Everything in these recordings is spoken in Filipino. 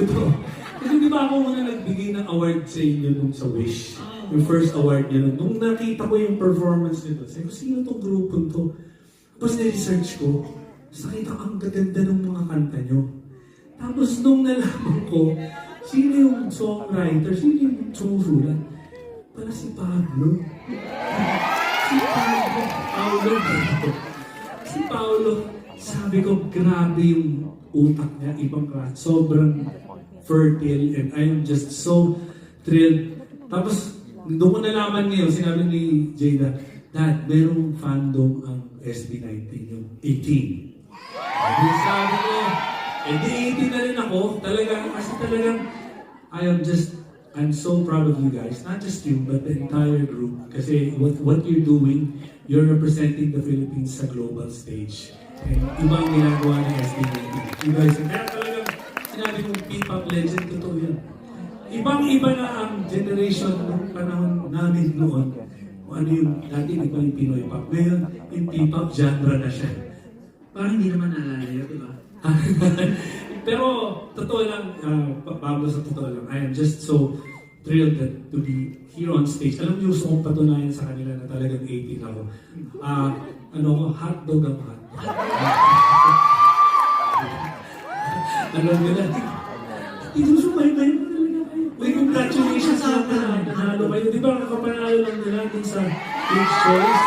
Totoo. Kasi di ba ako muna nagbigay ng award sa inyo nung sa Wish? Yung first award niyo. Nung nakita ko yung performance nito, sabi ko, sino tong grupo to? Tapos na-research ko, tapos nakita ko ang gaganda ng mga kanta nyo. Tapos nung nalaman ko, sino yung songwriter, sino yung sumusulat? Pala si Pablo. Si Pablo. Paulo. Si Paulo. Sabi ko, grabe yung utak niya, ibang klase. Sobrang fertile and I'm just so thrilled. Tapos, doon ko nalaman ngayon, sinabi ni Jada, Dad, merong fandom ang SB19, yung 18. Sabi, sabi ko, eh di 18 na rin ako. Talaga, kasi talagang, I am just, I'm so proud of you guys. Not just you, but the entire group. Kasi what, what you're doing, you're representing the Philippines sa global stage. And ibang ginagawa ng SB19. You guys, kaya talagang, sinabi kong P-pop legend, totoo yan. Ibang-iba na ang generation ng panahon namin noon. Kung ano yung, dati iba yung Pinoy pop. Ngayon, yung P-pop genre na siya. Parang hindi naman naalala yun, di ba? Pero, totoo lang, uh, Pablo, sa totoo lang, I am just so thrilled that to be here on stage. Alam niyo, gusto kong patunayan sa kanila na talagang 18 ako. Ah, ano ko, hotdog ang hot. Alam niyo na. Ito sumaybay mo talaga kayo. Uy, congratulations sa mga nanalo kayo. Di ba nakapanalo lang nila dun sa Kids Choice?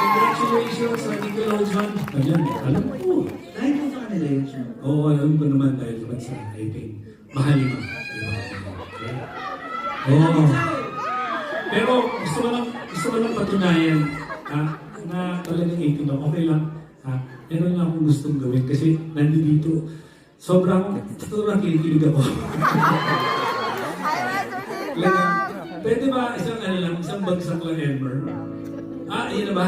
Congratulations sa Nickelodeon. Ayan, alam ko. Dahil po sa kanila yun siya. Oo, alam ko naman dahil naman sa I think, mahalima. Diba? Okay. Oo. Pero gusto ko lang, gusto ko lang patunayan ha, na talagang 18 ako. Okay lang. Ha? Meron lang akong gustong gawin kasi nandito sobrang, sobrang kinikilig ako. Pwede ba isang ano lang, isang bagsak lang Elmer? Ah, yun na ba?